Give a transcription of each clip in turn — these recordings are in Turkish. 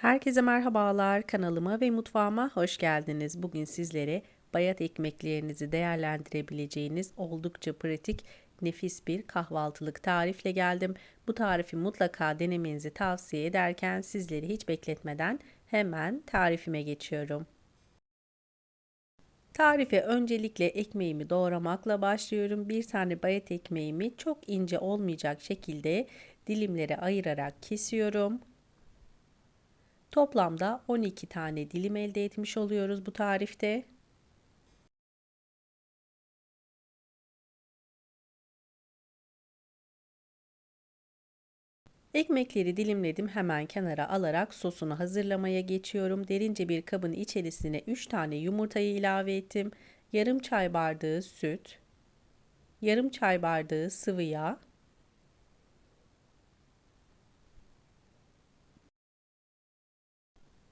Herkese merhabalar. Kanalıma ve mutfağıma hoş geldiniz. Bugün sizlere bayat ekmeklerinizi değerlendirebileceğiniz oldukça pratik, nefis bir kahvaltılık tarifle geldim. Bu tarifi mutlaka denemenizi tavsiye ederken sizleri hiç bekletmeden hemen tarifime geçiyorum. Tarife öncelikle ekmeğimi doğramakla başlıyorum. Bir tane bayat ekmeğimi çok ince olmayacak şekilde dilimlere ayırarak kesiyorum. Toplamda 12 tane dilim elde etmiş oluyoruz bu tarifte. Ekmekleri dilimledim hemen kenara alarak sosunu hazırlamaya geçiyorum. Derince bir kabın içerisine 3 tane yumurtayı ilave ettim. Yarım çay bardağı süt, yarım çay bardağı sıvı yağ,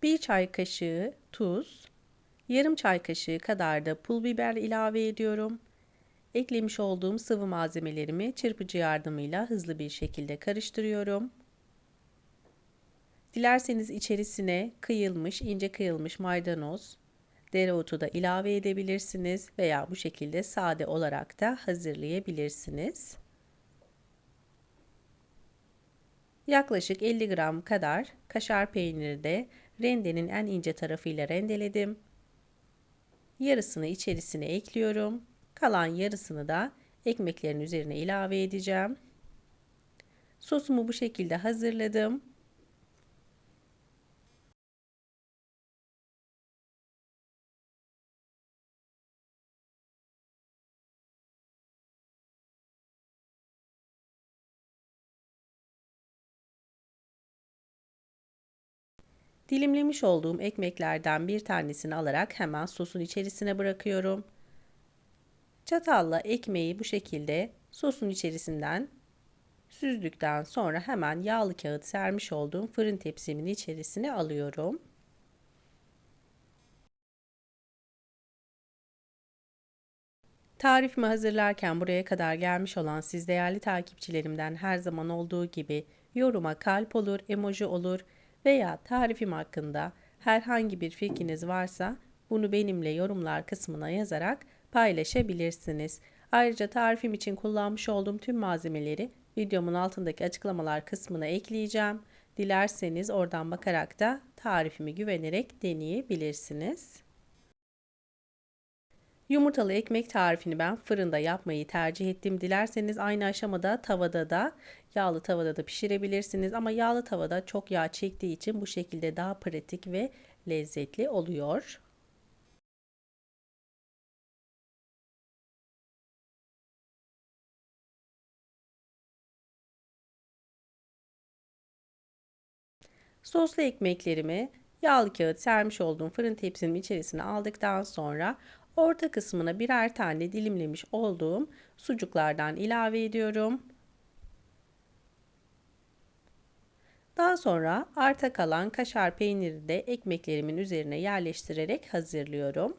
1 çay kaşığı tuz, yarım çay kaşığı kadar da pul biber ilave ediyorum. Eklemiş olduğum sıvı malzemelerimi çırpıcı yardımıyla hızlı bir şekilde karıştırıyorum. Dilerseniz içerisine kıyılmış, ince kıyılmış maydanoz, dereotu da ilave edebilirsiniz veya bu şekilde sade olarak da hazırlayabilirsiniz. Yaklaşık 50 gram kadar kaşar peyniri de rendenin en ince tarafıyla rendeledim. Yarısını içerisine ekliyorum. Kalan yarısını da ekmeklerin üzerine ilave edeceğim. Sosumu bu şekilde hazırladım. Dilimlemiş olduğum ekmeklerden bir tanesini alarak hemen sosun içerisine bırakıyorum. Çatalla ekmeği bu şekilde sosun içerisinden süzdükten sonra hemen yağlı kağıt sermiş olduğum fırın tepsimin içerisine alıyorum. Tarifimi hazırlarken buraya kadar gelmiş olan siz değerli takipçilerimden her zaman olduğu gibi yoruma kalp olur, emoji olur veya tarifim hakkında herhangi bir fikriniz varsa bunu benimle yorumlar kısmına yazarak paylaşabilirsiniz. Ayrıca tarifim için kullanmış olduğum tüm malzemeleri videomun altındaki açıklamalar kısmına ekleyeceğim. Dilerseniz oradan bakarak da tarifimi güvenerek deneyebilirsiniz. Yumurtalı ekmek tarifini ben fırında yapmayı tercih ettim. Dilerseniz aynı aşamada tavada da yağlı tavada da pişirebilirsiniz. Ama yağlı tavada çok yağ çektiği için bu şekilde daha pratik ve lezzetli oluyor. Soslu ekmeklerimi yağlı kağıt sermiş olduğum fırın tepsinin içerisine aldıktan sonra Orta kısmına birer tane dilimlemiş olduğum sucuklardan ilave ediyorum. Daha sonra arta kalan kaşar peyniri de ekmeklerimin üzerine yerleştirerek hazırlıyorum.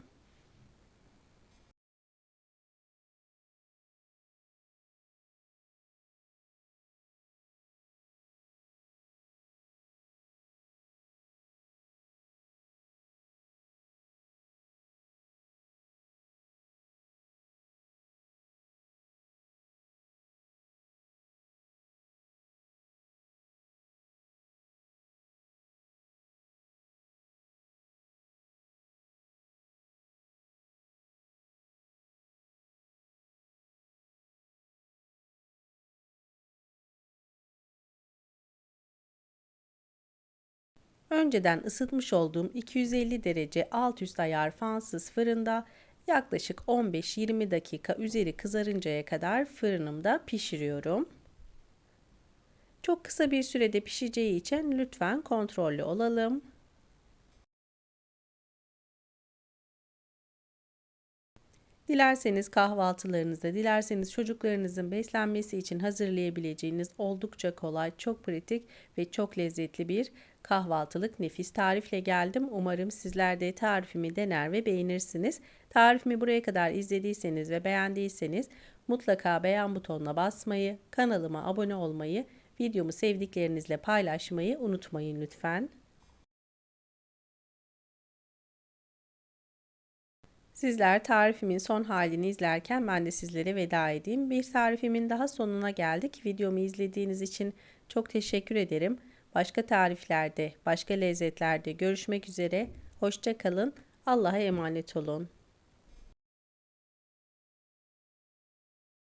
Önceden ısıtmış olduğum 250 derece alt üst ayar fansız fırında yaklaşık 15-20 dakika üzeri kızarıncaya kadar fırınımda pişiriyorum. Çok kısa bir sürede pişeceği için lütfen kontrollü olalım. Dilerseniz kahvaltılarınızda, dilerseniz çocuklarınızın beslenmesi için hazırlayabileceğiniz oldukça kolay, çok pratik ve çok lezzetli bir kahvaltılık nefis tarifle geldim. Umarım sizler de tarifimi dener ve beğenirsiniz. Tarifimi buraya kadar izlediyseniz ve beğendiyseniz mutlaka beğen butonuna basmayı, kanalıma abone olmayı, videomu sevdiklerinizle paylaşmayı unutmayın lütfen. Sizler tarifimin son halini izlerken ben de sizlere veda edeyim. Bir tarifimin daha sonuna geldik. Videomu izlediğiniz için çok teşekkür ederim. Başka tariflerde, başka lezzetlerde görüşmek üzere. Hoşça kalın. Allah'a emanet olun.